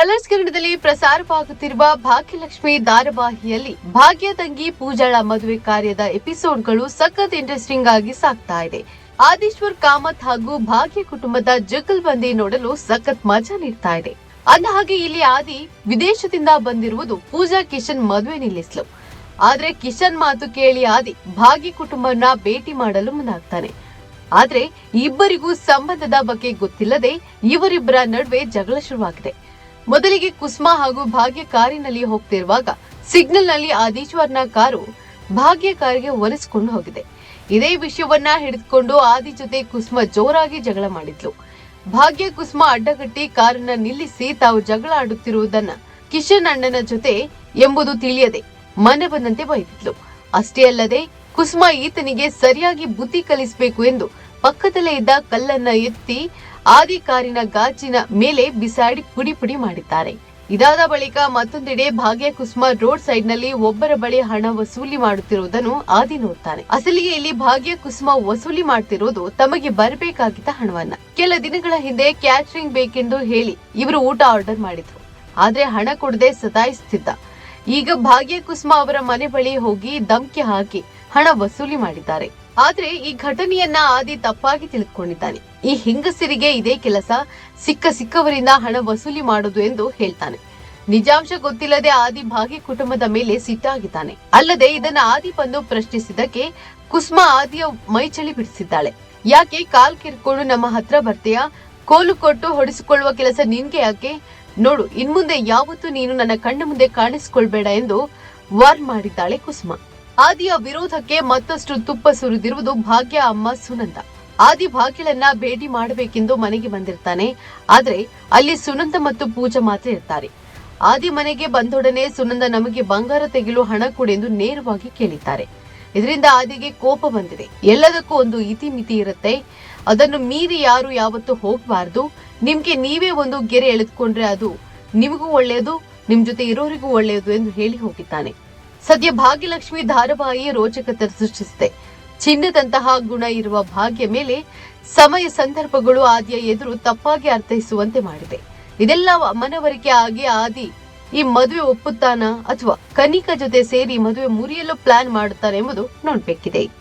Colours ಕನ್ನಡದಲ್ಲಿ ಪ್ರಸಾರವಾಗುತ್ತಿರುವ ಭಾಗ್ಯಲಕ್ಷ್ಮಿ ಧಾರಾವಾಹಿಯಲ್ಲಿ ಭಾಗ್ಯ ತಂಗಿ ಪೂಜಾಳ ಮದುವೆ ಕಾರ್ಯದ ಎಪಿಸೋಡ್ಗಳು ಸಖತ್ ಇಂಟ್ರೆಸ್ಟಿಂಗ್ ಆಗಿ ಸಾಗ್ತಾ ಇದೆ. ಆದೀಶ್ವರ್ ಕಾಮತ್ ಹಾಗೂ ಭಾಗ್ಯ ಕುಟುಂಬದ ಜಗಲ್ಬಂದಿ ನೋಡಲು ಸಖತ್ ಮಜಾ ನೀಡ್ತಾ ಇದೆ. ಅಂದ ಹಾಗೆ ಇಲ್ಲಿ ಆದಿ ವಿದೇಶದಿಂದ ಬಂದಿರುವುದು ಪೂಜಾ ಕಿಶನ್ ಮದುವೆ ನಿಲ್ಲಿಸ್ಲು. ಆದ್ರೆ ಕಿಶನ್ ಮಾತು ಕೇಳಿ ಆದಿ ಭಾಗ್ಯ ಕುಟುಂಬವನ್ನ ಭೇಟಿ ಮಾಡಲು ಮುಂದಾಗ್ತಾನೆ ಆದ್ರೆ ಇಬ್ಬರಿಗೂ ಸಂಬಂಧದ ಬಗ್ಗೆ ಗೊತ್ತಿಲ್ಲದೆ ಇವರಿಬ್ಬರ ನಡುವೆ ಜಗಳ ಶುರುವಾಗಿದೆ. ಮೊದಲಿಗೆ ಕುಸ್ಮಾ ಹಾಗೂ ಭಾಗ್ಯ ಕಾರಿನಲ್ಲಿ ಹೋಗ್ತಿರುವಾಗ ಸಿಗ್ನಲ್ನಲ್ಲಿ ಆದೀಶ್ವರ್ನ ಕಾರು ಭಾಗ್ಯ ಕಾರಿಗೆ ಒಲಿಸಿಕೊಂಡು ಹೋಗಿದೆ. ಇದೇ ವಿಷಯವನ್ನ ಹಿಡಿದುಕೊಂಡು ಆದಿ ಜೊತೆ ಕುಸ್ಮಾ ಜೋರಾಗಿ ಜಗಳ ಮಾಡಿದ್ಲು. ಭಾಗ್ಯ ಕುಸ್ಮಾ ಅಡ್ಡಗಟ್ಟಿ ಕಾರನ್ನ ನಿಲ್ಲಿಸಿ ತಾವು ಜಗಳ ಆಡುತ್ತಿರುವುದನ್ನ ಕಿಶನ್ ಅಣ್ಣನ ಜೊತೆ ಎಂಬುದು ತಿಳಿಯದೆ ಮನೆ ಬಂದಂತೆ ಬೈದಿದ್ಲು. ಅಷ್ಟೇ ಅಲ್ಲದೆ ಕುಸ್ಮಾ ಈತನಿಗೆ ಸರಿಯಾಗಿ ಬುದ್ಧಿ ಕಲಿಸಬೇಕು ಎಂದು ಪಕ್ಕದಲ್ಲೇ ಇದ್ದ ಕಲ್ಲನ್ನ ಎತ್ತಿ ಆದಿ ಕಾರಿನ ಗಾಜಿನ ಮೇಲೆ ಬಿಸಾಡಿ ಪುಡಿ ಪುಡಿ ಮಾಡಿದ್ದಾರೆ. ಇದಾದ ಬಳಿಕ ಮತ್ತೊಂದೆಡೆ ಭಾಗ್ಯ ಕುಸುಮ ರೋಡ್ ಸೈಡ್ನಲ್ಲಿ ಒಬ್ಬರ ಬಳಿ ಹಣ ವಸೂಲಿ ಮಾಡುತ್ತಿರುವುದನ್ನು ಆದಿ ನೋಡ್ತಾನೆ ಅಸಲಿಗೆ ಇಲ್ಲಿ ಭಾಗ್ಯ ಕುಸುಮ ವಸೂಲಿ ಮಾಡ್ತಿರೋದು ತಮಗೆ ಬರಬೇಕಾಗಿದ್ದ ಹಣವನ್ನ. ಕೆಲ ದಿನಗಳ ಹಿಂದೆ ಕ್ಯಾಟ್ರಿಂಗ್ ಬೇಕೆಂದು ಹೇಳಿ ಇವರು ಊಟ ಆರ್ಡರ್ ಮಾಡಿದ್ರು. ಆದ್ರೆ ಹಣ ಕೊಡದೆ ಸತಾಯಿಸ್ತಿದ್ದ ಈಗ ಭಾಗ್ಯ ಕುಸುಮ ಅವರ ಮನೆ ಬಳಿ ಹೋಗಿ ಧಮ್ಕಿ ಹಾಕಿ ಹಣ ವಸೂಲಿ ಮಾಡಿದ್ದಾರೆ. ಆದ್ರೆ ಈ ಘಟನೆಯನ್ನ ಆದಿ ತಪ್ಪಾಗಿ ತಿಳಿದುಕೊಂಡಿದ್ದಾನೆ ಈ ಹೆಂಗಸರಿಗೆ ಇದೇ ಕೆಲಸ, ಸಿಕ್ಕ ಸಿಕ್ಕವರಿಂದ ಹಣ ವಸೂಲಿ ಮಾಡೋದು ಎಂದು ಹೇಳ್ತಾನೆ. ನಿಜಾಂಶ ಗೊತ್ತಿಲ್ಲದೆ ಆದಿ ಭಾಗಿ ಕುಟುಂಬದ ಮೇಲೆ ಸಿಟ್ಟಾಗಿದ್ದಾನೆ. ಅಲ್ಲದೆ ಇದನ್ನ ಆದಿ ಬಂದು ಪ್ರಶ್ನಿಸಿದಕ್ಕೆ ಕುಸ್ಮಾ ಆದಿಯ ಮೈಚಳಿ ಬಿಡಿಸಿದ್ದಾಳೆ. ಯಾಕೆ ಕಾಲ್ ಕಿರ್ಕೊಂಡು ನಮ್ಮ ಹತ್ರ ಬರ್ತೀಯಾ? ಕೋಲು ಕೊಟ್ಟು ಹೊಡಿಸಿಕೊಳ್ಳುವ ಕೆಲಸ ನಿನ್ಗೆ ಯಾಕೆ? ನೋಡು, ಇನ್ಮುಂದೆ ಯಾವತ್ತೂ ನೀನು ನನ್ನ ಕಣ್ಣ ಮುಂದೆ ಕಾಣಿಸಿಕೊಳ್ಬೇಡ ಎಂದು ವಾರ್ ಮಾಡಿದ್ದಾಳೆ ಕುಸುಮ. ಆದಿಯ ವಿರೋಧಕ್ಕೆ ಮತ್ತಷ್ಟು ತುಪ್ಪ ಸುರಿದಿರುವುದು ಭಾಗ್ಯ ಅಮ್ಮ ಸುನಂದ. ಆದಿ ಭಾಗ್ಯಳನ್ನ ಭೇಟಿ ಮಾಡಬೇಕೆಂದು ಮನೆಗೆ ಬಂದಿರ್ತಾನೆ. ಆದ್ರೆ ಅಲ್ಲಿ ಸುನಂದ ಮತ್ತು ಪೂಜಾ ಮಾತ್ರ ಇರ್ತಾರೆ. ಆದಿ ಮನೆಗೆ ಬಂದೊಡನೆ ಸುನಂದ ನಮಗೆ ಬಂಗಾರ ತೆಗೆಯಲು ಹಣ ಕೊಡೆಂದು ನೇರವಾಗಿ ಕೇಳಿದ್ದಾರೆ. ಇದರಿಂದ ಆದಿಗೆ ಕೋಪ ಬಂದಿದೆ. ಎಲ್ಲದಕ್ಕೂ ಒಂದು ಇತಿಮಿತಿ ಇರುತ್ತೆ. ಅದನ್ನು ಮೀರಿ ಯಾರು ಯಾವತ್ತೂ ಹೋಗಬಾರ್ದು. ನಿಮ್ಗೆ ನೀವೇ ಒಂದು ಗೆರೆ ಎಳೆದುಕೊಂಡ್ರೆ ಅದು ನಿಮಗೂ ಒಳ್ಳೆಯದು, ನಿಮ್ ಜೊತೆ ಇರೋರಿಗೂ ಒಳ್ಳೆಯದು ಎಂದು ಹೇಳಿ ಹೋಗಿದ್ದಾನೆ. ಸದ್ಯ ಭಾಗ್ಯಲಕ್ಷ್ಮಿ ಧಾರಾವಾಹಿ ರೋಚಕತೆ ಸೃಷ್ಟಿಸಿದೆ. ಚಿನ್ನದಂತಹ ಗುಣ ಇರುವ ಭಾಗ್ಯ ಮೇಲೆ ಸಮಯ ಸಂದರ್ಭಗಳು ಆದಿಯ ಎದುರು ತಪ್ಪಾಗಿ ಅರ್ಥೈಸುವಂತೆ ಮಾಡಿದೆ. ಇದೆಲ್ಲ ಮನವರಿಕೆ ಆಗಿ ಆದಿ ಈ ಮದುವೆ ಒಪ್ಪುತ್ತಾನ ಅಥವಾ ಕನಿಕ ಜೊತೆ ಸೇರಿ ಮದುವೆ ಮುರಿಯಲು ಪ್ಲಾನ್ ಮಾಡುತ್ತಾನೆ ಎಂಬುದು ನೋಡ್ಬೇಕಿದೆ.